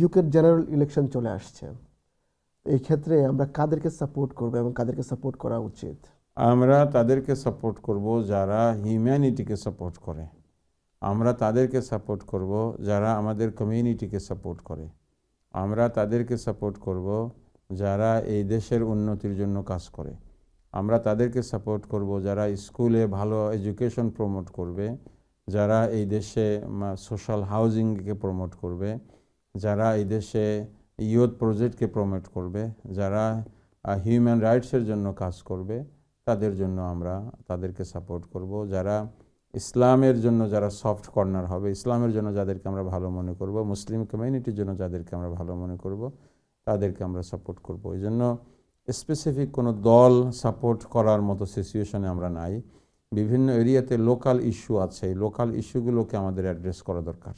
ইউকের general election চলে আসছে। এই ক্ষেত্রে আমরা কাদেরকে সাপোর্ট করব এবং কাদেরকে সাপোর্ট করা উচিত? আমরা তাদেরকে সাপোর্ট করব যারা হিউম্যানিটিকে সাপোর্ট করে। আমরা তাদেরকে সাপোর্ট করব যারা আমাদের কমিউনিটিকে সাপোর্ট করে। আমরা তাদেরকে সাপোর্ট করব যারা এই দেশের উন্নতির জন্য কাজ করে। আমরা তাদেরকে সাপোর্ট করব, যারা স্কুলে ভালো এডুকেশন প্রমোট করবে, যারা এই দেশে সোশ্যাল হাউজিংকে প্রমোট করবে, যারা এই দেশে ইয়ুথ প্রজেক্টকে প্রমোট করবে, যারা হিউম্যান রাইটসের জন্য কাজ করবে, তাদের জন্য আমরা তাদেরকে সাপোর্ট করব। যারা ইসলামের জন্য যারা সফট কর্নার হবে, ইসলামের জন্য যাদেরকে আমরা ভালো মনে করব, মুসলিম কমিউনিটির জন্য যাদেরকে আমরা ভালো মনে করব তাদেরকে আমরা সাপোর্ট করব। এই জন্য স্পেসিফিক কোনো দল সাপোর্ট করার মতো সিচুয়েশনে আমরা নাই। বিভিন্ন এরিয়াতে লোকাল ইস্যু আছে। এই লোকাল ইস্যুগুলোকে আমাদের অ্যাড্রেস করা দরকার।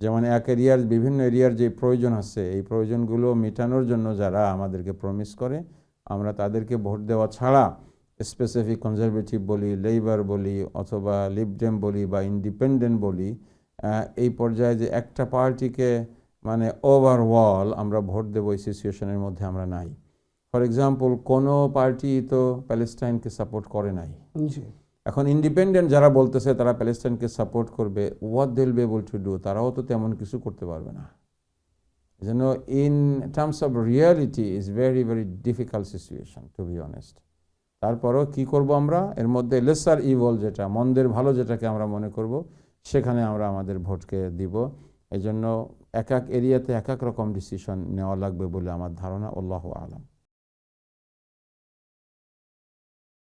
যেমন এক এরিয়ার বিভিন্ন এরিয়ার যে প্রয়োজন আছে, এই প্রয়োজনগুলো মেটানোর জন্য যারা আমাদেরকে প্রমিস করে, আমরা তাদেরকে ভোট দেওয়া ছাড়া স্পেসিফিক কনজারভেটিভ বলি লেবার বলি, অথবা লিবডেম বলি বা ইন্ডিপেন্ডেন্ট বলি এই পর্যায়ে যে একটা পার্টিকে মানে ওভারঅল আমরা ভোট দেবো এই সিচুয়েশনের মধ্যে আমরা নাই। ফর এক্সাম্পল কোনো পার্টি তো প্যালেস্টাইনকে সাপোর্ট করে নাই। এখন ইন্ডিপেন্ডেন্ট যারা বলতেছে তারা প্যালেস্টাইনকে সাপোর্ট করবে what they'll be able to do তারাও তো তেমন কিছু করতে পারবে না। যেন in terms of reality is very very difficult situation to be honest তারপরও কি করব আমরা? এর মধ্যে লেসার ইভল যেটা মন্দের ভালো যেটাকে আমরা মনে করব সেখানে আমরা আমাদের ভোটকে দিব। এই জন্য এক এক এরিয়াতে এক এক রকম ডিসিশন নেওয়া লাগবে বলে আমার ধারণা, আল্লাহ আলম।